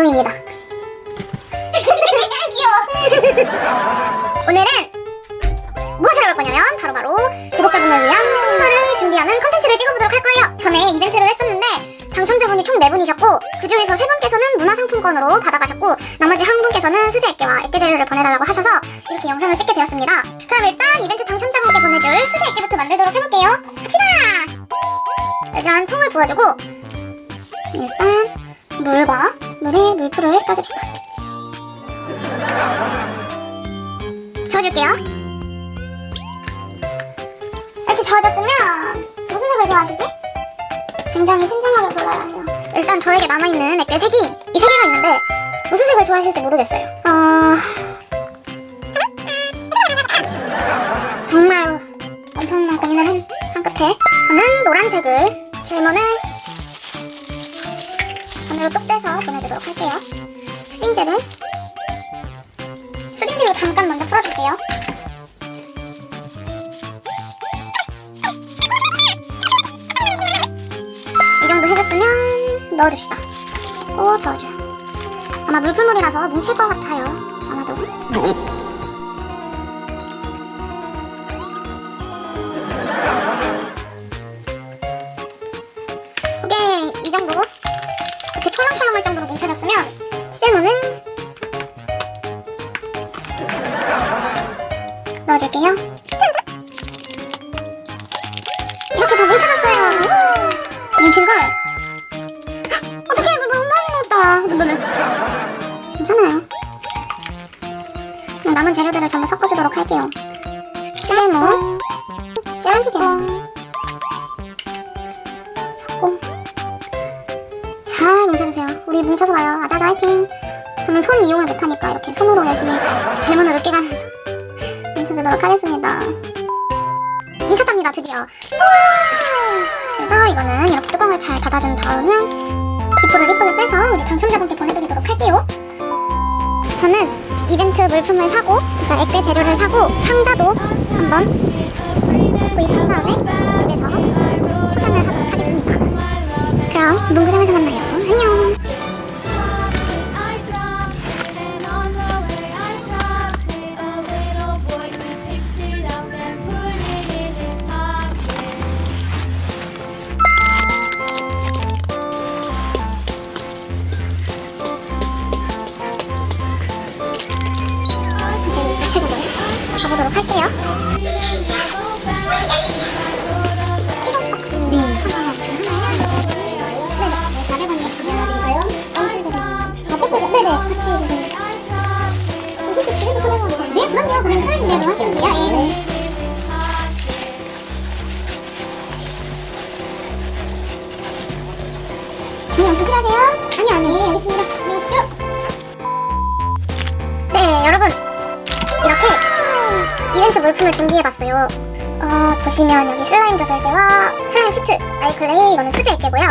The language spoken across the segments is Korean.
운동입니다. 귀여워. 오늘은 무엇을 해볼 거냐면 바로 바로 구독자분을 위한 선물을 준비하는 컨텐츠를 찍어보도록 할 거예요. 전에 이벤트를 했었는데 당첨자분이 총 4분이셨고 그중에서 3분께서는 문화상품권으로 받아가셨고 나머지 한 분께서는 수제 액계와 액계 재료를 보내달라고 하셔서 이렇게 영상을 찍게 되었습니다. 그럼 일단 이벤트 당첨자분께 보내줄 수제 액계부터 만들도록 해볼게요. 갑시다! 짜잔 통을 부어주고 일단 물과 물에 물풀을 떠줍시다. 저어줄게요. 이렇게 저어졌으면 무슨 색을 좋아하시지? 굉장히 신중하게 골라야 해요. 일단 저에게 남아있는 액계 색이 이 세 개가 있는데 무슨 색을 좋아하실지 모르겠어요. 어... 정말 엄청난 고민을 한, 한 끝에 저는 노란색을 질문을 반으로 똑 떼서 보내주도록 할게요. 수딩젤을 수딩젤로 잠깐 먼저 풀어줄게요. 이 정도 해줬으면 넣어줍시다. 꼭 저어줘요. 아마 물풀물이라서 뭉칠 것 같아요. 아마도. 이 정도 이렇게 촐랑촐랑할 정도로 뭉쳐졌으면 시제문을 넣어줄게요. 이렇게 다 뭉쳐졌어요. 뭉친 걸. 어떡해, 이거 너무 많이 넣었다. 이거는 괜찮아요. 남은 재료들을 전부 섞어주도록 할게요. 시제문 짧게 아자아자 화이팅. 저는 손 이용을 못하니까 이렇게 손으로 열심히 질문을 으깨가면서 뭉쳐주도록 하겠습니다. 뭉쳤답니다, 드디어. 우와! 그래서 이거는 이렇게 뚜껑을 잘 닫아준 다음에 기포를 이쁘게 빼서 우리 당첨자분께 보내드리도록 할게요. 저는 이벤트 물품을 사고, 그러니까 액배 재료를 사고, 상자도 한번 구입한 다음에 집에서 포장을 하도록 하겠습니다. 그럼 농구장에서 네, 여러분. 이벤트 물품을 준비해봤어요. 어, 보시면 여기 슬라임 조절제와 슬라임 키트, 아이클레이 이거는 수제 액계고요.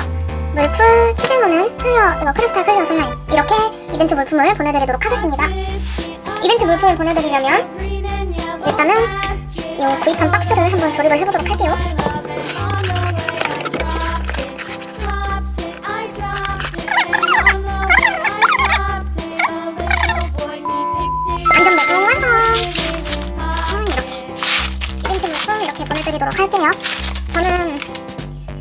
물풀, 치즈무는 클리어, 이거 크리스탈 클리어 슬라임. 이렇게 이벤트 물품을 보내드리도록 하겠습니다. 이벤트 물품을 보내드리려면 일단은. 이 구입한 박스를 한번 조립을 해보도록 할게요. 드리도록 할게요. 저는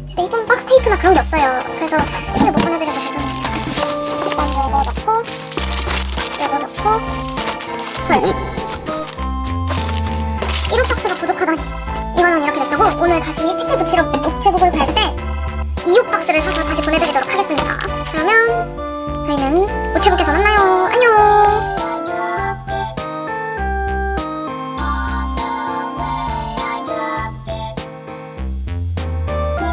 집에 이쁜 박스 테이프나 그런 게 없어요. 그래서 이렇게 못 보내드려서 죄송해요. 일단 요거 넣고 요거 넣고 헐 1호 박스가 부족하다니 이거는 이렇게 냅두고 오늘 다시 택배 붙이러 우체국을 갈 때 2호 박스를 사서 다시 보내드리도록 하겠습니다. 그러면 저희는 우체국에서 만나요. 안녕!